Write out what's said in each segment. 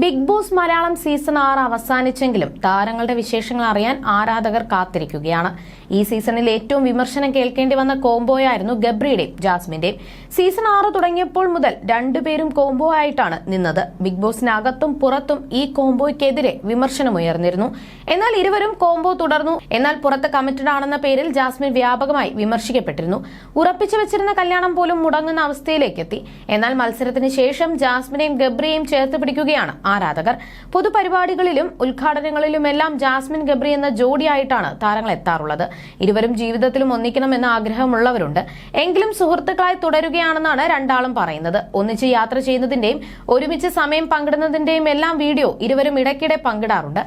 Big boss Malayalam season ആറ് അവസാനിച്ചെങ്കിലും താരങ്ങളുടെ വിശേഷങ്ങൾ അറിയാൻ ആരാധകർ കാത്തിരിക്കുകയാണ്. ഈ സീസണിൽ ഏറ്റവും വിമർശനം കേൾക്കേണ്ടി വന്ന കോംബോയായിരുന്നു ഗബ്രിയുടെയും ജാസ്മിന്റെയും. സീസൺ ആറ് തുടങ്ങിയപ്പോൾ മുതൽ രണ്ടുപേരും കോംബോ ആയിട്ടാണ് നിന്നത്. ബിഗ് ബോസിനകത്തും പുറത്തും ഈ കോംബോയ്ക്കെതിരെ വിമർശനമുയർന്നിരുന്നു എന്നാൽ ഇരുവരും കോംബോ തുടർന്നു. എന്നാൽ പുറത്ത് കമ്മിറ്റഡ് ആണെന്ന പേരിൽ ജാസ്മിൻ വ്യാപകമായി വിമർശിക്കപ്പെട്ടിരുന്നു. ഉറപ്പിച്ചു വെച്ചിരുന്ന കല്യാണം പോലും മുടങ്ങുന്ന അവസ്ഥയിലേക്ക് എത്തി എന്നാൽ മത്സരത്തിന് ശേഷം ജാസ്മിനെയും ഗബ്രിയെയും ചേർത്ത് പിടിക്കുകയാണ് ആരാധകർ. പൊതുപരിപാടികളിലും ഉദ്ഘാടനങ്ങളിലുമെല്ലാം ജാസ്മിൻ ഗബ്രി എന്ന ജോഡിയായിട്ടാണ് താരങ്ങൾ എത്താറുള്ളത്. ഇരുവരും ജീവിതത്തിലും ഒന്നിക്കണമെന്ന ആഗ്രഹമുള്ളവരുണ്ട്. എങ്കിലും സുഹൃത്തുക്കളായി തുടരുകയാണെന്നാണ് രണ്ടാളും പറയുന്നത്. ഒന്നിച്ച് യാത്ര ചെയ്യുന്നതിന്റെയും ഒരുമിച്ച് സമയം പങ്കിടുന്നതിന്റെയും എല്ലാം വീഡിയോ ഇരുവരും ഇടയ്ക്കിടെ പങ്കിടാറുണ്ട്.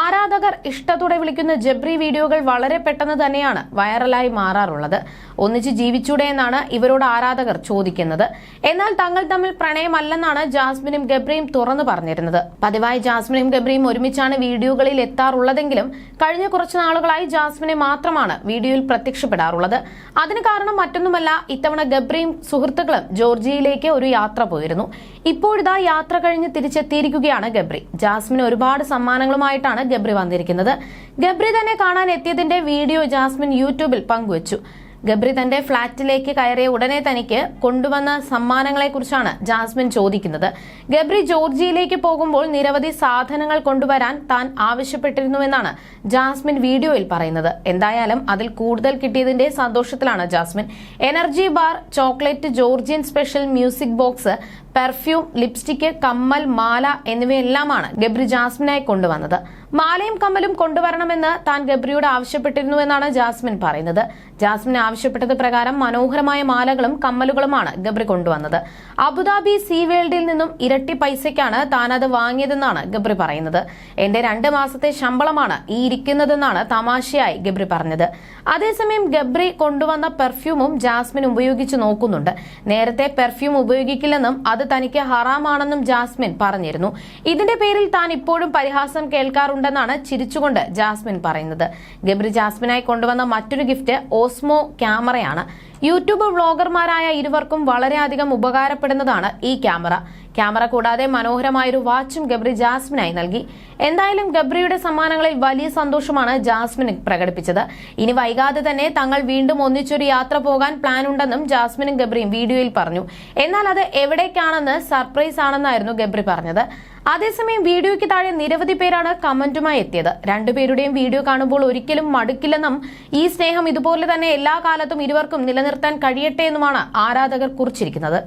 ആരാധകർ ഇഷ്ടത്തോടെ വിളിക്കുന്ന ജബ്രി വീഡിയോകൾ വളരെ പെട്ടെന്ന് തന്നെയാണ് വൈറലായി മാറാറുള്ളത്. ഒന്നിച്ച് ജീവിച്ചൂടെ എന്നാണ് ഇവരോട് ആരാധകർ ചോദിക്കുന്നത്. എന്നാൽ തങ്ങൾ തമ്മിൽ പ്രണയമല്ലെന്നാണ് ജാസ്മിനും ഗബ്രിയും തുറന്നു പറഞ്ഞിരുന്നത്. പതിവായി ജാസ്മിനും ഗബ്രിയും ഒരുമിച്ചാണ് വീഡിയോകളിൽ എത്താറുള്ളതെങ്കിലും കഴിഞ്ഞ കുറച്ച് നാളുകളായി ജാസ്മിനെ മാത്രമാണ് വീഡിയോയിൽ പ്രത്യക്ഷപ്പെടാറുള്ളത്. അതിന് കാരണം മറ്റൊന്നുമല്ല ഇത്തവണ ഗബ്രിയും സുഹൃത്തുക്കളും ജോർജിയയിലേക്ക് ഒരു യാത്ര പോയിരുന്നു. ഇപ്പോഴിതാ യാത്ര കഴിഞ്ഞ് തിരിച്ചെത്തിയിരിക്കുകയാണ് ഗബ്രി. ജാസ്മിന് ഒരുപാട് സമ്മാനങ്ങളുമായിട്ടാണ് ഗബ്രി വന്നിരിക്കുന്നത്. ഗബ്രി തന്നെ കാണാൻ എത്തിയതിന്റെ വീഡിയോ ജാസ്മിൻ യൂട്യൂബിൽ പങ്കുവച്ചു. ഗബ്രി തന്റെ ഫ്ളാറ്റിലേക്ക് കയറിയ ഉടനെ തനിക്ക് കൊണ്ടുവന്ന സമ്മാനങ്ങളെക്കുറിച്ചാണ് ജാസ്മിൻ ചോദിക്കുന്നത്. ഗബ്രി ജോർജിയയിലേക്ക് പോകുമ്പോൾ നിരവധി സാധനങ്ങൾ കൊണ്ടുവരാൻ താൻ ആവശ്യപ്പെട്ടിരുന്നുവെന്നാണ് ജാസ്മിൻ വീഡിയോയിൽ പറയുന്നത്. എന്തായാലും അതിൽ കൂടുതൽ കിട്ടിയതിന്റെ സന്തോഷത്തിലാണ് Jasmin. Energy bar chocolate Georgian special music box perfume lipstick കമ്മൽ മാല എന്നിവയെല്ലാമാണ് ഗബ്രി ജാസ്മിനായി കൊണ്ടുവന്നത്. മാലയും കമ്മലും കൊണ്ടുവരണമെന്ന് താൻ ഗബ്രിയോട് ആവശ്യപ്പെട്ടിരുന്നുവെന്നാണ് ജാസ്മിൻ പറയുന്നത്. ജാസ്മിൻ ആവശ്യപ്പെട്ടത് പ്രകാരം മനോഹരമായ മാലകളും കമ്മലുകളുമാണ് ഗബ്രി കൊണ്ടുവന്നത്. അബുദാബി സീ വേൾഡിൽ നിന്നും ഇരട്ടി പൈസയ്ക്കാണ് താൻ അത് വാങ്ങിയതെന്നാണ് ഗബ്രി പറയുന്നത്. എന്റെ രണ്ട് മാസത്തെ ശമ്പളമാണ് ഈ ഇരിക്കുന്നതെന്നാണ് തമാശയായി ഗബ്രി പറഞ്ഞത്. അതേസമയം ഗബ്രി കൊണ്ടുവന്ന പെർഫ്യൂമും ജാസ്മിൻ ഉപയോഗിച്ചു നോക്കുന്നുണ്ട്. നേരത്തെ പെർഫ്യൂം ഉപയോഗിക്കില്ലെന്നും അത് തനിക്ക് ഹറാമാണെന്നും ജാസ്മിൻ പറഞ്ഞിരുന്നു. ഇതിന്റെ പേരിൽ താൻ ഇപ്പോഴും പരിഹാസം കേൾക്കാറുണ്ടെന്നാണ് ചിരിച്ചുകൊണ്ട് ജാസ്മിൻ പറയുന്നത്. ഗബ്രി ജാസ്മിനായി കൊണ്ടുവന്ന മറ്റൊരു ഗിഫ്റ്റ് ഓസ്മോ ക്യാമറയാണ്. യൂട്യൂബ് വ്ളോഗർമാരായ ഇരുവർക്കും വളരെയധികം ഉപകാരപ്പെടുന്നതാണ് ഈ ക്യാമറ. ക്യാമറ കൂടാതെ മനോഹരമായൊരു വാച്ചും ഗബ്രി ജാസ്മിനായി നൽകി. എന്തായാലും ഗബ്രിയുടെ സമ്മാനങ്ങളിൽ വലിയ സന്തോഷമാണ് ജാസ്മിൻ പ്രകടിപ്പിച്ചത്. ഇനി വൈകാതെ തന്നെ തങ്ങൾ വീണ്ടും ഒന്നിച്ചൊരു യാത്ര പോകാൻ പ്ലാൻ ഉണ്ടെന്നും ജാസ്മിനും ഗബ്രിയും വീഡിയോയിൽ പറഞ്ഞു. എന്നാൽ അത് എവിടേക്കാണെന്ന് സർപ്രൈസ് ആണെന്നായിരുന്നു ഗബ്രി പറഞ്ഞത്. അതേസമയം വീഡിയോയ്ക്ക് താഴെ നിരവധി പേരാണ് കമന്റുമായി എത്തിയത്. രണ്ടുപേരുടെയും വീഡിയോ കാണുമ്പോൾ ഒരിക്കലും മടുക്കില്ലെന്നും ഈ സ്നേഹം ഇതുപോലെ തന്നെ എല്ലാ കാലത്തും ഇരുവർക്കും നിലനിർത്താൻ കഴിയട്ടെ എന്നുമാണ് ആരാധകർ കുറിച്ചിരിക്കുന്നത്.